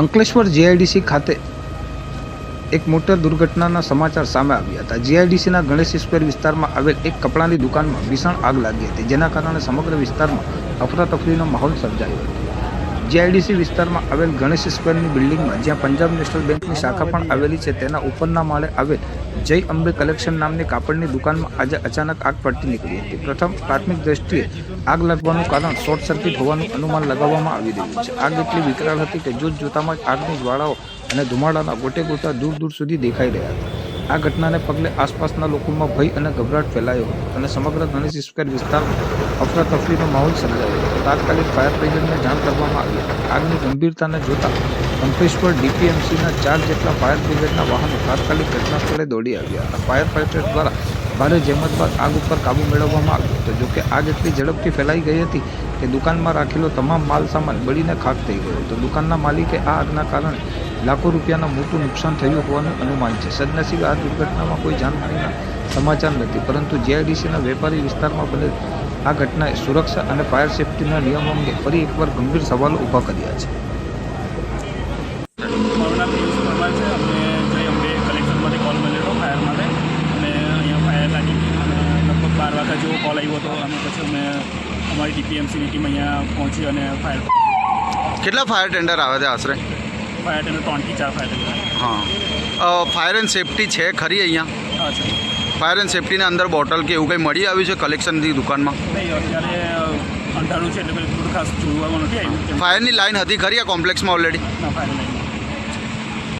Ankleshwar GIDC ખાતે એક motor દુર્ઘટનાના સમાચાર સામે આવ્યા હતા. જીઆઈડીસીના ગણેશ સ્ક્વેર વિસ્તારમાં આવેલ એક કપડાની દુકાનમાં ભીષણ આગ લાગી હતી, જેના કારણે સમગ્ર વિસ્તારમાં અફરાતફરીનો માહોલ સર્જાયો હતો. જીઆઈડીસી વિસ્તારમાં આવેલ ગણેશ સ્ક્વેરની બિલ્ડિંગમાં જ્યાં પંજાબ નેશનલ બેંકની શાખા પણ આવેલી છે, તેના ઉપરના માળે આવેલ જય અંબે કલેક્શન નામની કાપડની દુકાનમાં આજે અચાનક આગ પડતી નીકળી હતી. પ્રથમ, પ્રાથમિક દ્રષ્ટિએ આગ લાગવાનું કારણ શોર્ટ સર્કિટ હોવાનું અનુમાન લગાવવામાં આવી રહ્યું છે. આગ એટલી વિકરાળ હતી કે જોત જોતામાં જ આગની જ્વાળાઓ અને ધુમાડાના ગોટે ગોટા દૂર દૂર સુધી દેખાઈ રહ્યા હતા. આ ઘટનાને પગલે આસપાસના લોકોમાં ભય અને ગભરાટ ફેલાયો હતો અને સમગ્ર ગણેશ સ્ક્વેર વિસ્તારમાં અફરાતફરીનો માહોલ સર્જાયો તાત્કાલિક ફાયર બ્રિગેડને જાણ કરવામાં આવી આગની ગંભીરતાને જોતા અંકલેશ્વર ડીપીએમસીના ચાર જેટલા ફાયર બ્રિગેડના વાહનો તાત્કાલિક ઘટના સ્થળે દોડી આવ્યા. અને ફાયર ફાઇટર દ્વારા ભારે જહેમત બાદ આગ ઉપર કાબૂ મેળવવામાં આવ્યો હતો. જોકે આગ એટલી ઝડપથી ફેલાઈ ગઈ હતી કે દુકાનમાં રાખેલો તમામ માલ સામાન બળીને ખાક થઈ ગયો હતો. દુકાનના માલિકે આ આગના કારણે લાખો રૂપિયાનું મોટું નુકસાન થયું હોવાનું અનુમાન છે. સદનસીબે આ દુર્ઘટનામાં કોઈ જાનહાનિના સમાચાર નથી, પરંતુ જીઆઈડીસીના વેપારી વિસ્તારમાં બનેલ આ ઘટનાએ સુરક્ષા અને ફાયર સેફટીના નિયમો અંગે ફરી એકવાર ગંભીર સવાલો ઊભા કર્યા છે મારું નામ પિયુષ પરમાર છે અમને જય અંબે કલેક્શનમાંથી કોલ મળેલો ફાયર માટે અને અહીંયા ફાયર લાગી ગઈ અને લગભગ બાર વાગ્યા જેવો કોલ આવ્યો હતો. અને પછી અમે અમારી ડીપીએમસીની ટીમ અહીંયા પહોંચી અને ફાયર કેટલા ફાયર ટેન્ડર આવે છે આશરે? ફાયર ટેન્ડર ત્રણથી ચાર ફાયર ટેન્ડર હા. ફાયર એન્ડ સેફટી છે ખરી અહીંયા? હા છે. ફાયર એન્ડ સેફટીના અંદર બોટલ કે એવું કંઈ મળી આવ્યું છે કલેક્શનની દુકાનમાં? નહીં અત્યારે અંધારું છે એટલે ખાસ જોવાનું નથી ફાયરની લાઈન હતી ખરી આ કોમ્પ્લેક્સમાં ઓલરેડી ના ફાયર નહીં